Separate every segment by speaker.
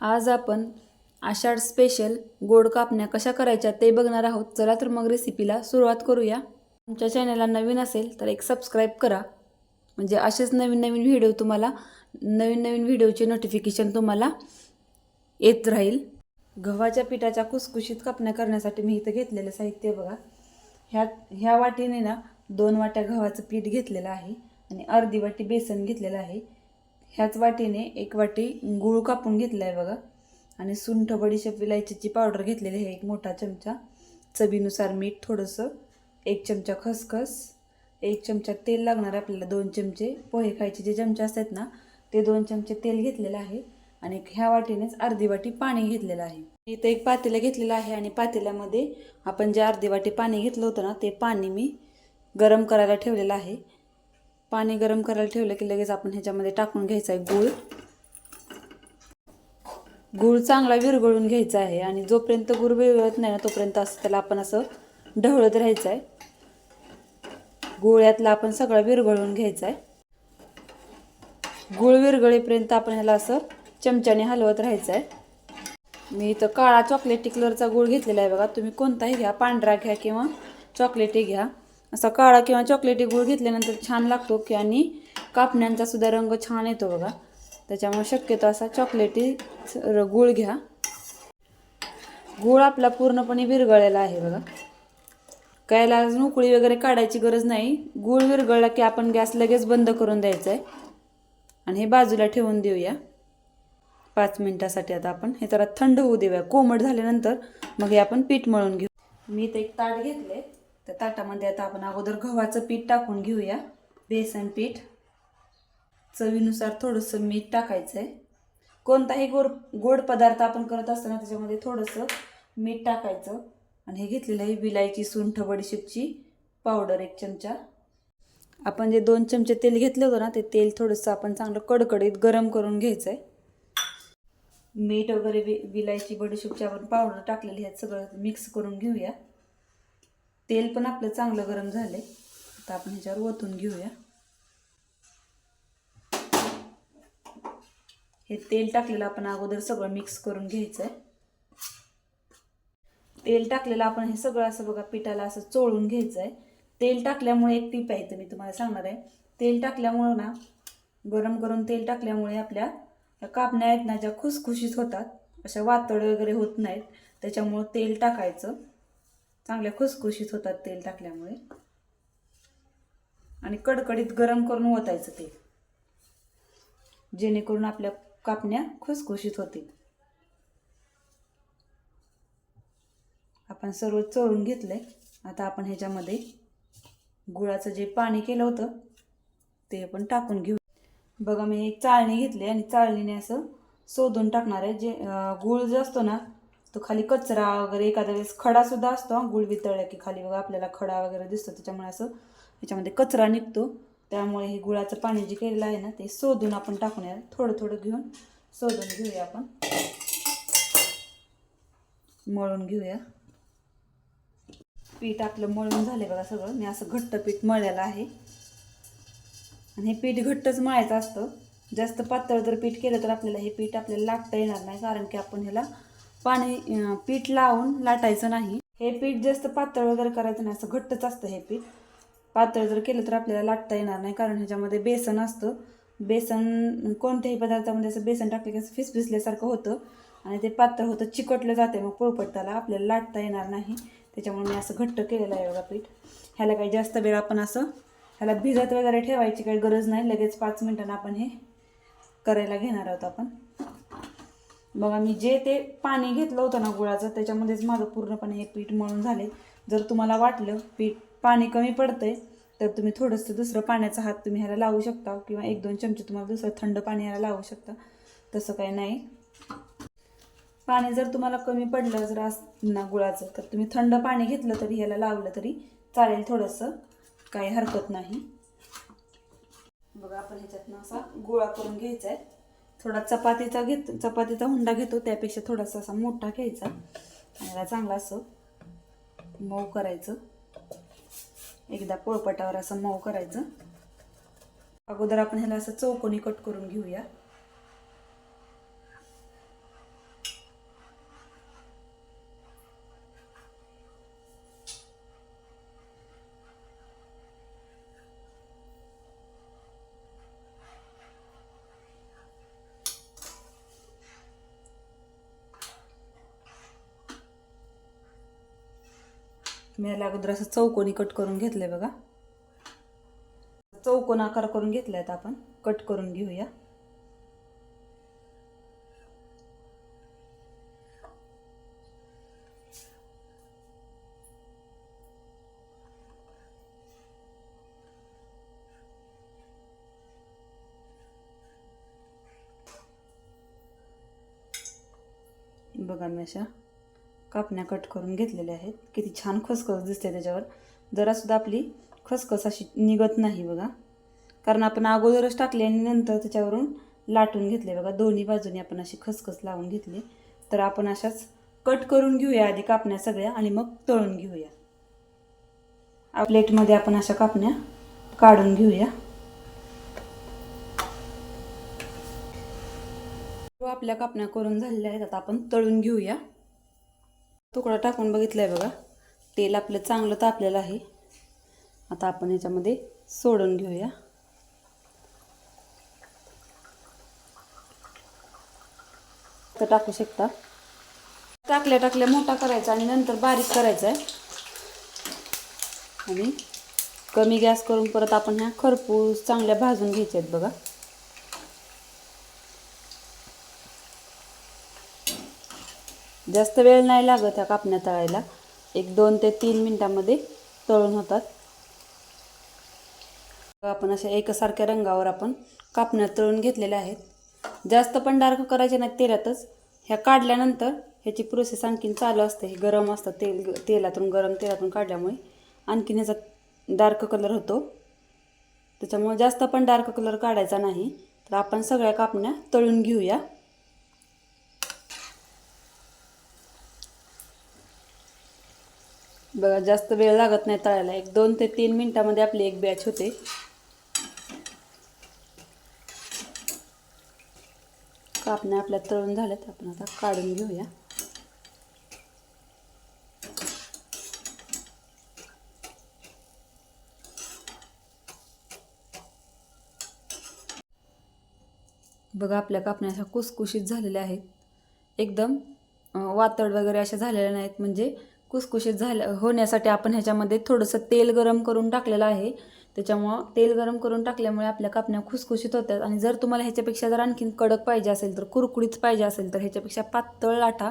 Speaker 1: आज आपण आषाढ स्पेशल गोड कापण्या कशा करायच्या ते बघणार आहोत. चला तर मग रेसिपीला सुरुवात करूया. आमच्या चॅनलला नवीन असेल तर एक सबस्क्राईब करा. म्हणजे असेच नवीन नवीन व्हिडिओ तुम्हाला नवीन नवीन व्हिडिओचे नोटिफिकेशन तुम्हाला येत राहील. गव्हाच्या पिठाच्या कुसकुशीत कापण्या करण्यासाठी मी इथं घेतलेलं साहित्य बघा. ह्या ह्या वाटीने ना दोन वाट्या गव्हाचं पीठ घेतलेलं आहे आणि अर्धी वाटी बेसन घेतलेलं आहे. ह्याच वाटीने एक वाटी गूळ कापून घेतला आहे बघा. आणि सुंठ बडीशेप विलायचीची पावडर घेतलेली आहे एक मोठा चमचा. चवीनुसार मीठ थोडंसं एक चमचा खसखस एक चमचा तेल लागणार आहे आपल्याला दोन चमचे. पोहे खायचे जे चमचे असतात ना ते दोन चमचे तेल घेतलेलं आहे. आणि ह्या वाटीनेच अर्धी वाटी पाणी घेतलेलं आहे. इथं एक पातेलं घेतलेलं आहे आणि पातेल्यामध्ये आपण जे अर्धी वाटी पाणी घेतलं होतं ना ते पाणी मी गरम करायला ठेवलेलं आहे. पाणी गरम करायला ठेवलं की लगेच आपण ह्याच्यामध्ये टाकून घ्यायचा आहे गूळ. गूळ चांगला विरघळून घ्यायचा आहे आणि जोपर्यंत गूळ विरघळत नाही ना तोपर्यंत असं त्याला आपण असं ढवळत राहायचं आहे. गुळ्यातला आपण सगळं विरघळून घ्यायचा आहे. गुळ विरघळेपर्यंत आपण ह्याला असं चमच्याने हलवत राहायचं आहे. मी इथं काळा चॉकलेटी कलरचा गूळ घेतलेला आहे बघा. तुम्ही कोणताही घ्या पांढरा घ्या किंवा चॉकलेटी घ्या. असा काळा किंवा चॉकलेटी गूळ घेतल्यानंतर छान लागतो की आणि कापण्यांचा सुद्धा रंग छान येतो बघा. त्याच्यामुळे शक्यतो असा चॉकलेटी गूळ घ्या. गूळ आपला पूर्णपणे विरघळलेला आहे बघा. कायला अजून उकळी वगैरे काढायची गरज नाही. गूळ विरघळला की आपण गॅस लगेच बंद करून द्यायचा आहे आणि हे बाजूला ठेवून देऊया. पाच मिनिटासाठी आता आपण हे जरा थंड होऊ देऊया. कोमट झाल्यानंतर मग हे आपण पीठ मळून घेऊ. मी इथं एक ताट घेतले तर ताटामध्ये आता आपण अगोदर गव्हाचं पीठ टाकून घेऊया. बेसन पीठ. चवीनुसार थोडंसं मीठ टाकायचं आहे कोणताही गोड गोड पदार्थ आपण करत असताना त्याच्यामध्ये थोडंसं मीठ टाकायचं. आणि हे घेतलेलं आहे विलायची सुंठ बडीशेपची पावडर एक चमचा. आपण जे दोन चमचे तेल घेतलं होतं ना ते तेल थोडंसं आपण चांगलं कडकडीत गरम करून घ्यायचं आहे मीठ वगैरे वि विलायची बडीशेपची आपण पावडर टाकलेली आहेत सगळं मिक्स करून घेऊया. तेल पण आपलं चांगलं गरम झालं आहे आता आपण ह्याच्यावर ओतून घेऊया. हे तेल टाकलेलं आपण अगोदर सगळं मिक्स करून घ्यायचं आहे तेल टाकलेलं आपण हे सगळं असं बघा पिठाला असं चोळून घ्यायचं आहे तेल टाकल्यामुळे एक टीप आहे तर मी तुम्हाला सांगणार आहे. तेल टाकल्यामुळं ना गरम करून तेल टाकल्यामुळे आपल्या कापण्या आहेत ना ज्या खुसखुशीत होतात अशा वातड वगैरे होत नाहीत. त्याच्यामुळं तेल टाकायचं. चांगल्या खुसखुशीत होतात तेल टाकल्यामुळे. आणि कडकडीत गरम करून ओतायचं तेल. जेणेकरून आपल्या कापण्या खुसखुशीत होतील. आपण सर्व चोळून घेतलंय. आता आपण ह्याच्यामध्ये गुळाचं जे पाणी केलं होतं ते आपण टाकून घेऊ. बघा मी एक चाळणी घेतली आणि चाळणीने असं शोधून टाकणार आहे. जे गुळ जो असतो ना तो खाली कचरा वगैरे एखाद्या वेळेस खडा सुद्धा असतो गुळ वितळल्या की खाली बघा आपल्याला खडा वगैरे दिसतो त्याच्यामुळे असं ह्याच्यामध्ये कचरा निघतो. त्यामुळे हे गुळाचं पाणी जे केलेलं आहे ना ते शोधून आपण टाकून या थोडं थोडं घेऊन शोधून घेऊया आपण. मळून घेऊया. पीठ आपलं मळून झाले बघा सगळं मी असं घट्ट पीठ मळलेलं आहे. आणि हे पीठ घट्टच मळायचं असतं. जास्त पातळ जर पीठ केलं तर आपल्याला हे पीठ आपल्याला लागता येणार नाही कारण की आपण ह्याला पाणी पीठ लावून लाटायचं नाही. हे पीठ जास्त पातळ वगैरे करायचं नाही असं घट्टच असतं हे पीठ. पातळ जर केलं तर आपल्याला लाटता येणार नाही कारण ह्याच्यामध्ये बेसन असतं. बेसन कोणत्याही पदार्थामध्ये असं बेसन टाकलं की असं फिसफिसल्यासारखं होतं. आणि ते पातळ होतं चिकटलं जाते मग पोळपट्टाला आपल्याला लाटता येणार नाही. त्याच्यामुळे मी असं घट्ट केलेलं आहे बघा पीठ. ह्याला काही जास्त वेळ आपण असं ह्याला भिजत वगैरे ठेवायची काही गरज नाही. लगेच पाच मिनटांना आपण हे करायला घेणार आहोत आपण. बघा मी जे ते पाणी घेतलं होतं ना गुळाचं त्याच्यामध्येच माझं पूर्णपणे हे पीठ मळून झाले. जर तुम्हाला वाटलं पीठ पाणी कमी पडतंय तर तुम्ही थोडंसं दुसरं पाण्याचा हात तुम्ही ह्याला लावू शकता किंवा एक दोन चमचे तुम्हाला दुसरं थंड पाणी ह्याला लावू शकता. तसं काही नाही. पाणी जर तुम्हाला कमी पडलं जर अस ना गुळाचं तर तुम्ही थंड पाणी घेतलं तरी ह्याला लावलं तरी चालेल थोडंसं काही हरकत नाही. बघा आपण ह्याच्यातनं असा गोळा करून घ्यायचा आहे थोडा चपातीचा घेत चपातीचा हुंडा घेतो त्यापेक्षा थोडासा असा मोठा घ्यायचा. आणि चांगला असं. मऊ करायचं. एकदा पोळपटावर असं मऊ करायचं. अगोदर आपण ह्याला असं चौकोनी कट करून घेऊया. मी याला अगोदर असं चौकोनी कट करून घेतलंय बघा. चौकोन आकार करून घेतला आहेत आपण. कट करून घेऊया. बघा मी अशा कापण्या कट करून घेतलेल्या आहेत. किती छान खसखस दिसते त्याच्यावर. जरासुद्धा आपली खसखस अशी निघत नाही बघा. कारण आपण अगोदरच टाकली आणि नंतर त्याच्यावरून लाटून घेतले बघा. दोन्ही बाजूनी आपण अशी खसखस लावून घेतली. तर आपण अशाच कट करून घेऊया आधी कापण्या सगळ्या आणि मग तळून घेऊया. प्लेटमध्ये आपण अशा कापण्या काढून घेऊया. आपल्या कापण्या करून झालेल्या आहेत आता आपण तळून घेऊया. तुकडा टाकून बघितला आहे बघा. तेल आपलं चांगलं तापलेलं आहे. आता आपण याच्यामध्ये सोडून घेऊया. तर टाकू शकता. टाकल्या टाकल्या मोठा करायचा आणि नंतर बारीक करायचा आहे आणि कमी गॅस करून परत आपण ह्या खरपूस चांगल्या भाजून घ्यायच्या आहेत बघा. जास्त वेळ नाही लागत ह्या कापण्या तळायला. एक दोन ते तीन मिनटामध्ये तळून होतात. आपण अशा एकसारख्या रंगावर आपण कापण्या तळून घेतलेल्या आहेत. जास्त पण डार्क करायचे नाही तेलातच. ह्या काढल्यानंतर ह्याची प्रोसेस आणखीन चालू असते. हे गरम असतं तेल तेलातून गरम तेलातून काढल्यामुळे आणखीन ह्याचा डार्क कलर होतो. त्याच्यामुळे जास्त पण डार्क कलर काढायचा नाही. तर आपण सगळ्या कापण्या तळून घेऊया. बघा जास्त वेळ लागत नाही तळायला. एक दोन ते तीन मिनटामध्ये आपली एक बॅच होते. कापण्या आपल्या तळून झाल्यात. आपण आता काढून घेऊया. बघा आपल्या कापण्या अशा कुसकुशीत झालेल्या आहेत. एकदम वातड वगैरे अशा झालेल्या नाहीत. म्हणजे कुसकुशीत झालं होण्यासाठी आपण ह्याच्यामध्ये थोडंसं तेल गरम करून टाकलेलं आहे. त्याच्यामुळं तेल गरम करून टाकल्यामुळे आपल्या कापण्या खुसखुशीत होतात. आणि जर तुम्हाला ह्याच्यापेक्षा जर आणखीन कडक पाहिजे असेल तर कुरकुरीत पाहिजे असेल तर ह्याच्यापेक्षा पातळ लाटा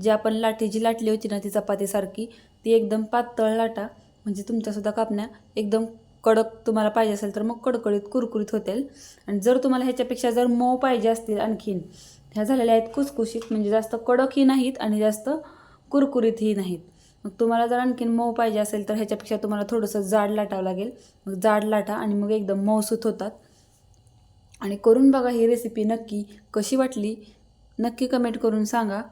Speaker 1: जी आपण लाटी जी लाटली होती ना ती चपातीसारखी ती एकदम पातळ लाटा म्हणजे तुमच्यासुद्धा कापण्या एकदम कडक तुम्हाला पाहिजे असेल तर मग कडकडीत कुरकुरीत होतील. आणि जर तुम्हाला ह्याच्यापेक्षा जर मऊ पाहिजे असतील आणखीन ह्या झालेल्या आहेत कुसकुशीत म्हणजे जास्त कडकही नाहीत आणि जास्त कुरकुरीतही नाहीत. मग तुम्हाला जर आणखीन मऊ पाहिजे असेल तर ह्याच्यापेक्षा तुम्हाला थोडंसं जाड लाटावं लागेल. मग जाड लाटा आणि मग एकदम मऊसूत होतात. आणि करून बघा ही रेसिपी नक्की कशी वाटली? नक्की कमेंट करून सांगा.